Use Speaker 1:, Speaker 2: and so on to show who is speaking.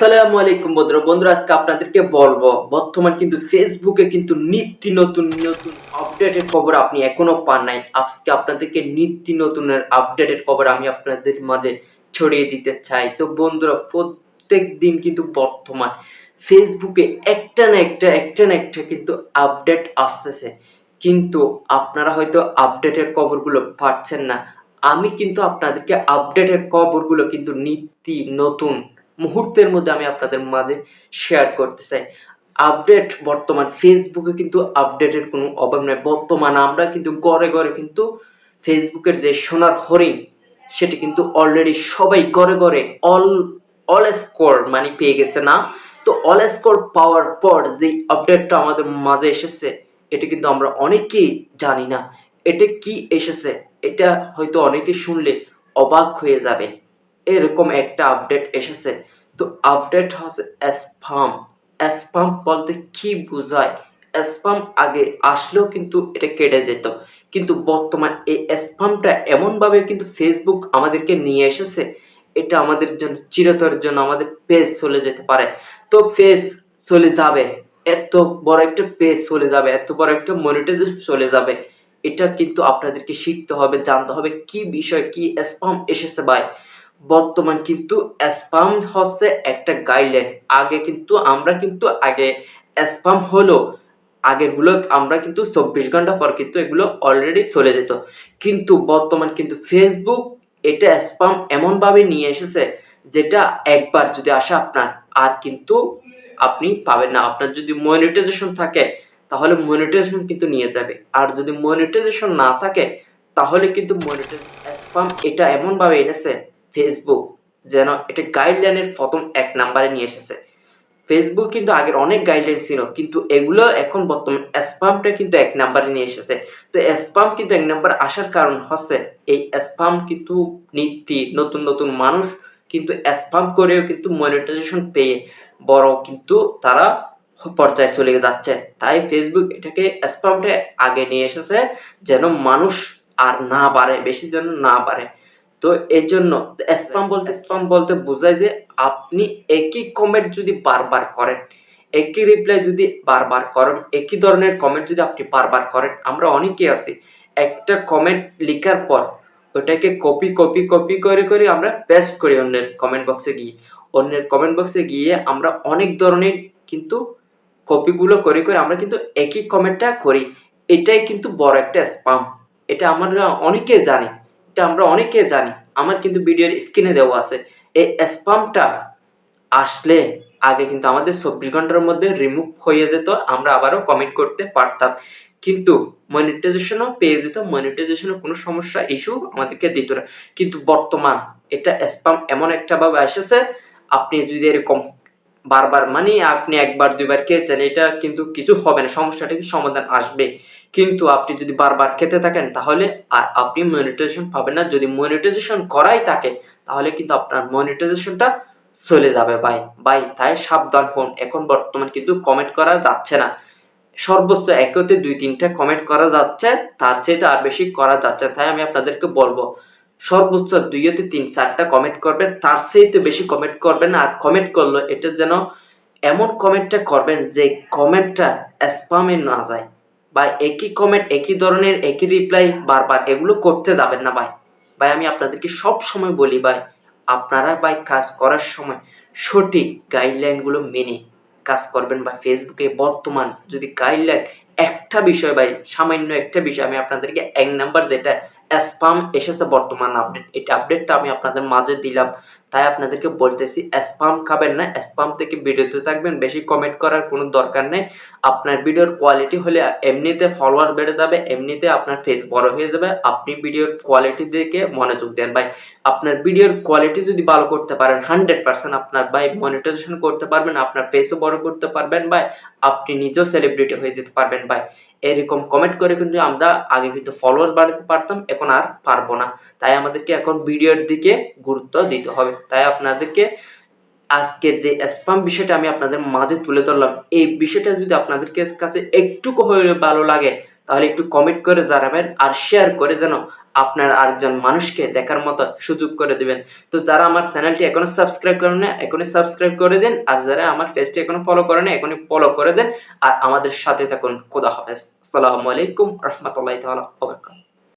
Speaker 1: আসসালামু আলাইকুম বন্ধুরা বন্ধুরা, আজকে আপনাদেরকে বলব, বর্তমান কিন্তু ফেসবুকে কিন্তু নিত্য নতুন নতুন আপডেটের খবর আপনি এখনও পান নাই। আজকে আপনাদেরকে নিত্য নতুনের আপডেটের খবর আমি আপনাদের মাঝে ছড়িয়ে দিতে চাই। তো বন্ধুরা, প্রত্যেক দিন কিন্তু বর্তমান ফেসবুকে একটা না একটা একটা না একটা কিন্তু আপডেট আসতেছে। কিন্তু আপনারা হয়তো আপডেটের খবরগুলো পাচ্ছেন না। আমি কিন্তু আপনাদেরকে আপডেটের খবরগুলো কিন্তু নিত্য নতুন মুহূর্তের মধ্যে আমি আপনাদের মাঝে শেয়ার করতে চাই। আপডেট বর্তমান ফেসবুকে কিন্তু আপডেটের কোনো অভাব নেই। বর্তমান আমরা কিন্তু ঘরে ঘরে কিন্তু ফেসবুকের যে সোনার হরিণ, সেটি কিন্তু অলরেডি সবাই ঘরে ঘরে অল অল স্কোর মানে পেয়ে গেছে না? তো অল স্কোর পাওয়ার পর যে আপডেটটা আমাদের মাঝে এসেছে, এটা কিন্তু আমরা অনেকেই জানি না। এটা কি এসেছে? এটা হয়তো অনেকে শুনলে অবাক হয়ে যাবে। এরকম একটা আপডেট এসেছে। তো আপডেট হচ্ছে স্পাম স্পাম বলতে কি বোঝায়? স্পাম আগে আসলেও কিন্তু এটা কেটে যেত। কিন্তু বর্তমান এই স্পামটা এমনভাবে কিন্তু ফেসবুক আমাদেরকে নিয়ে এসেছে, এটা আমাদের জন্য, চিরতরের জন্য আমাদের পেজ চলে যেতে পারে। তো পেজ চলে যাবে, এত বড় একটা পেজ চলে যাবে, এত বড় একটা মনিটাইজেশন চলে যাবে। এটা কিন্তু আপনাদেরকে শিখতে হবে, জানতে হবে কি বিষয়, কি স্পাম এসেছে ভাই। বর্তমান কিন্তু স্পাম হচ্ছে একটা গাইডলাইন আগে কিন্তু আমরা কিন্তু আগে স্পাম হলো, আগেরগুলো আমরা কিন্তু চব্বিশ ঘণ্টা পর কিন্তু এগুলো অলরেডি চলে যেত। কিন্তু বর্তমান কিন্তু ফেসবুক এটা স্পাম এমনভাবে নিয়ে এসেছে যেটা একবার যদি আসে আপনার, আর কিন্তু আপনি পাবেন না। আপনার যদি মনিটাইজেশন থাকে, তাহলে মনিটাইজেশন কিন্তু নিয়ে যাবে। আর যদি মনিটাইজেশন না থাকে, তাহলে কিন্তু মনিটাইজ স্পাম এটা এমনভাবে এনেছে ফেসবুক যেন এটা গাইডলাইনের প্রথম এক নাম্বারে নিয়ে এসেছে। ফেসবুক কিন্তু আগের অনেক গাইডলাইন ছিল, কিন্তু এগুলো এখন বর্তমান স্পামটা কিন্তু এক নাম্বারে নিয়ে এসেছে। তো স্পাম কিন্তু এক নাম্বার আসার কারণ হচ্ছে, এই স্পাম কিন্তু নীতি নতুন নতুন মানুষ কিন্তু স্পাম করেও কিন্তু মনিটাইজেশন পেয়ে বড় কিন্তু তারা পর্যায়ে চলে যাচ্ছে। তাই ফেসবুক এটাকে স্পামটা আগে নিয়ে এসেছে, যেন মানুষ আর না বাড়ে, বেশি যেন না বাড়ে। তো এই জন্য স্পাম বলতে স্পাম বলতে বোঝায় যে আপনি একই কমেন্ট যদি বারবার করেন একই রিপ্লাই যদি বারবার করেন একই ধরনের কমেন্ট যদি আপনি বারবার করেন আমরা অনেকে আছি একটা কমেন্ট লেখার পর ওটাকে কপি কপি কপি করে করে আমরা পেস্ট করি অন্যের কমেন্ট বক্সে গিয়ে। অন্যের কমেন্ট বক্সে গিয়ে আমরা অনেক ধরনের কিন্তু কপিগুলো করে করে আমরা কিন্তু একই কমেন্টটা করি। এটাই কিন্তু বড় একটা স্পাম এটা আমরা অনেকে জানি। এটা আমরা অনেকে জানি, আমার কিন্তু ভিডিওর স্ক্রিনে দেওয়া আছে। এই স্পামটা আসলে আগে কিন্তু আমাদের চব্বিশ ঘণ্টার মধ্যে রিমুভ হয়ে যেত, আমরা আবারও কমেন্ট করতে পারতাম। কিন্তু মনিটাইজেশনও পেয়ে যেত মনিটাইজেশনের কোনো সমস্যা ইস্যু আমাদেরকে দিত না। কিন্তু বর্তমান এটা স্পাম এমন একটা ভাবে এসেছে আপনি যদি এরকম বারবার মানে আপনি একবার, দুইবার খেয়েছেন, এটা কিন্তু কিছু হবে না, সমস্যাটা কি সমাধান আসবে। কিন্তু আপনি যদি বারবার খেতে থাকেন, তাহলে আর আপনি মনিটাইজেশন পাবেন না। যদি মনিটাইজেশন করাই থাকে, তাহলে কিন্তু আপনার মনিটাইজেশনটা চলে যাবে, ভাই। ভাই, তাই সাবধান হন। এখন বর্তমান কিন্তু কমেন্ট করা যাচ্ছে না। সর্বোচ্চ একতে দুই তিনটা কমেন্ট করা যাচ্ছে, তার চেয়ে আর বেশি করা যাচ্ছে তাই আমি আপনাদেরকে বলব সর্বোচ্চ দুইতে তিন চারটা কমেন্ট করবেন। তার চেয়ে বেশি কমেন্ট করবেন আর কমেন্ট করল এটা যেন এমন কমেন্টটা করবেন যে কমেন্টটা স্পামে না যায়। বা একই কমেন্ট একই ধরনের, একই রিপ্লাই বারবার এগুলো করতে যাবেন না ভাই। ভাই, আমি আপনাদেরকে সব সময় বলি ভাই, আপনারা ভাই কাজ করার সময় সঠিক গাইডলাইনগুলো মেনে কাজ করবেন বা ফেসবুকে বর্তমান যদি গাইডলাইন একটা বিষয় ভাই, সামান্য একটা বিষয়, আমি আপনাদেরকে এক নাম্বার যেটা স্পাম এসেছে বর্তমান আপডেট এটা আপডেটটা আমি আপনাদের মাঝে দিলাম। তাই আপনাদেরকে বলতেছি স্পাম খাবেন না স্পাম থেকে বিরত থাকবেন, বেশি কমেন্ট করার কোনো দরকার নেই। আপনার ভিডিওর কোয়ালিটি হলে এমনিতে ফলোয়ার বেড়ে যাবে, এমনিতে আপনার ফেস বড় হয়ে যাবে। আপনি ভিডিওর কোয়ালিটি দেখে মনোযোগ দেন ভাই। আপনার ভিডিওর কোয়ালিটি যদি ভালো করতে পারেন হান্ড্রেড পার্সেন্ট আপনার ভাই মনিটাইজেশন করতে পারবেন, আপনার ফেসও বড় করতে পারবেন ভাই। আপনি নিজেও সেলিব্রিটি হয়ে যেতে পারবেন ভাই। এরকম কমেন্ট করে কিন্তু আমরা আগে কিন্তু ফলোয়ার বাড়াতে পারতাম, এখন আর পারব না। তাই আমাদেরকে এখন ভিডিওর দিকে গুরুত্ব দিতে হবে। তাই আপনাদেরকে আজকে যে স্পাম বিষয়টা আমি আপনাদের মাঝে তুলে ধরলাম, এই বিষয়টা যদি আপনাদের কাছে একটুকু হয়ে ভালো লাগে, তাহলে একটু কমেন্ট করে জানাবেন আর শেয়ার করে যেন আপনার আরেকজন মানুষকে দেখার মতো সুযোগ করে দিবেন। তো যারা আমার চ্যানেলটি এখনও সাবস্ক্রাইব করেন না এখনই সাবস্ক্রাইব করে দিন। আর যারা আমার পেজটি এখনও ফলো করেন না এখনই ফলো করে দেন। আর আমাদের সাথে থাকুন। খোদা হাফেজ। আসসালামু আলাইকুম রহমতুল্লাহ বারাকাতুহু।